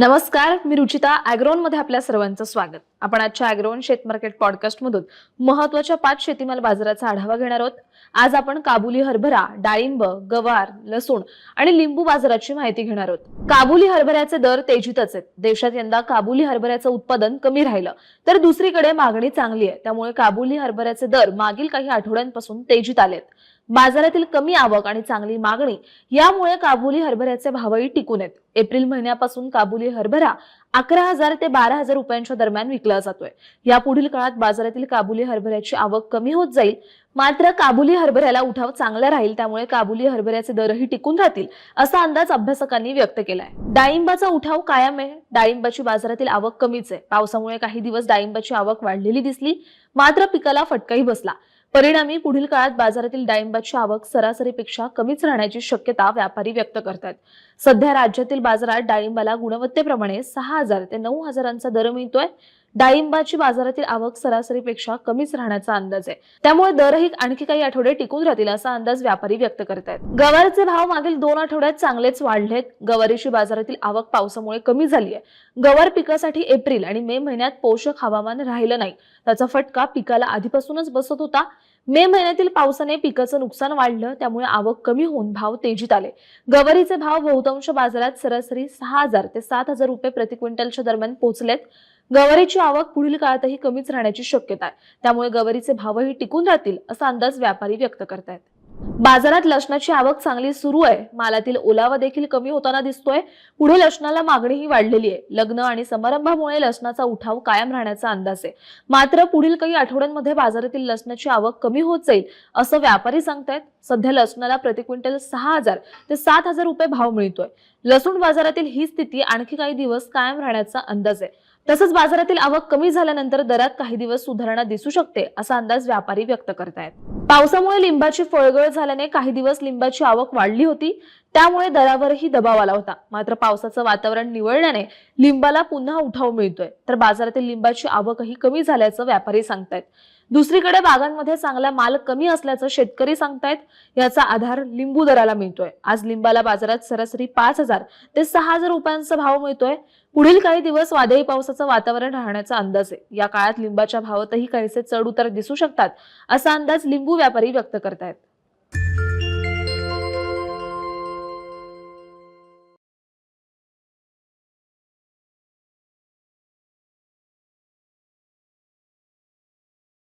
नमस्कार मी रुचिता अॅग्रोनमध्ये आपल्या सर्वांचं स्वागत. आपण आजच्या अॅग्रोन शेत मार्केट पॉडकास्ट मधून महत्त्वाच्या पाच शेतीमाल बाजाराचा आढावा घेणार आहोत. आज आपण काबुली हरभरा डाळिंब गवार लसूण आणि लिंबू बाजाराची माहिती घेणार आहोत. काबुली हरभऱ्याचे दर तेजीतच आहेत. देशात यंदा काबुली हरभऱ्याचं उत्पादन कमी राहिलं. तर दुसरीकडे मागणी चांगली आहे. त्यामुळे काबुली हरभऱ्याचे दर मागील काही आठवड्यांपासून तेजीत आलेत. बाजारातील कमी आवक आणि चांगली मागणी यामुळे काबुली हरभऱ्याचे भावही टिकून आहेत. एप्रिल महिन्यापासून काबुली हरभरा अकरा हजार ते बारा हजार रुपयांच्या दरम्यान विकला जातोय. या पुढील काळात बाजारातील काबुली हरभऱ्याची आवक कमी होत जाईल. मात्र काबुली हरभऱ्याला उठाव चांगला राहील त्यामुळे काबुली हरभऱ्याचे दरही टिकून राहतील असा अंदाज अभ्यासकांनी व्यक्त केलाय. डाळिंबाचा उठाव कायम आहे. डाळिंबाची बाजारातील आवक कमीच आहे. पावसामुळे काही दिवस डाळिंबाची आवक वाढलेली दिसली मात्र पिकाला फटकाही बसला. परिणामी पुढील काळात बाजारातील डाळिंबाची आवक सरासरीपेक्षा कमीच राहण्याची शक्यता व्यापारी व्यक्त करतात. सध्या राज्यातील बाजारात डाळिंबाला गुणवत्तेप्रमाणे सहा हजार ते नऊ हजारांचा दर मिळतोय. डाळिंबाची बाजारातील आवक सरासरीपेक्षा कमीच राहण्याचा अंदाज आहे. त्यामुळे दरही आणखी काही आठवडे टिकून राहतील असा अंदाज व्यापारी व्यक्त करतायत गवारचे भाव मागील दोन आठवड्यात चांगलेच वाढलेत. गवारीची बाजारातील आवक पावसामुळे कमी झाली आहे. गवार पिकासाठी एप्रिल आणि मे महिन्यात पोषक हवामान राहिलं नाही. त्याचा फटका पिकाला आधीपासूनच बसत होता. मे महिन्यातील पावसाने पिकाचं नुकसान वाढलं त्यामुळे आवक कमी होऊन भाव तेजीत आले. गवारीचे भाव बहुतांश बाजारात सरासरी सहा हजार ते सात हजार रुपये प्रति क्विंटलच्या दरम्यान पोहोचलेत गवारीची आवक पुढील काळातही कमीच राहण्याची शक्यता आहे. त्यामुळे गवारीचे भावही टिकून राहतील असा अंदाज व्यापारी व्यक्त करतायत. बाजारात लसणाची आवक चांगली सुरू आहे. मालातील ओलावा देखील कमी होताना दिसतोय. पुढे लसणाला मागणीही वाढलेली आहे. लग्न आणि समारंभामुळे लसणाचा उठाव कायम राहण्याचा अंदाज आहे. मात्र पुढील काही आठवड्यांमध्ये बाजारातील लसणाची आवक कमी होत जाईल असं व्यापारी सांगतायत. सध्या लसणाला प्रति क्विंटल सहा हजार ते सात हजार रुपये भाव मिळतोय. लसूण बाजारातील ही स्थिती आणखी काही दिवस कायम राहण्याचा अंदाज आहे. तसंच बाजारातील आवक कमी झाल्यानंतर दरात काही दिवस सुधारणा दिसू शकते असा अंदाज व्यापारी व्यक्त करतायत. पावसामुळे लिंबाची फळगळ झाल्याने काही दिवस लिंबाची आवक वाढली होती. त्यामुळे दरावरही दबाव आला होता. मात्र पावसाचं वातावरण निवळल्याने लिंबाला पुन्हा उठाव मिळतोय. तर बाजारातील लिंबाची आवकही कमी झाल्याचं व्यापारी सांगतायत. दुसरीकडे बागांमध्ये चांगला माल कमी असल्याचं शेतकरी सांगतायत. याचा आधार लिंबू दराला मिळतोय. आज लिंबाला बाजारात सरासरी पाच हजार ते सहा हजार रुपयांचा भाव मिळतोय. पुढील काही दिवस वादळी पावसाचं वातावरण राहण्याचा अंदाज आहे. या काळात लिंबाच्या भावातही काहीसे चढ उतार दिसू शकतात असा अंदाज लिंबू व्यापारी व्यक्त करतायत.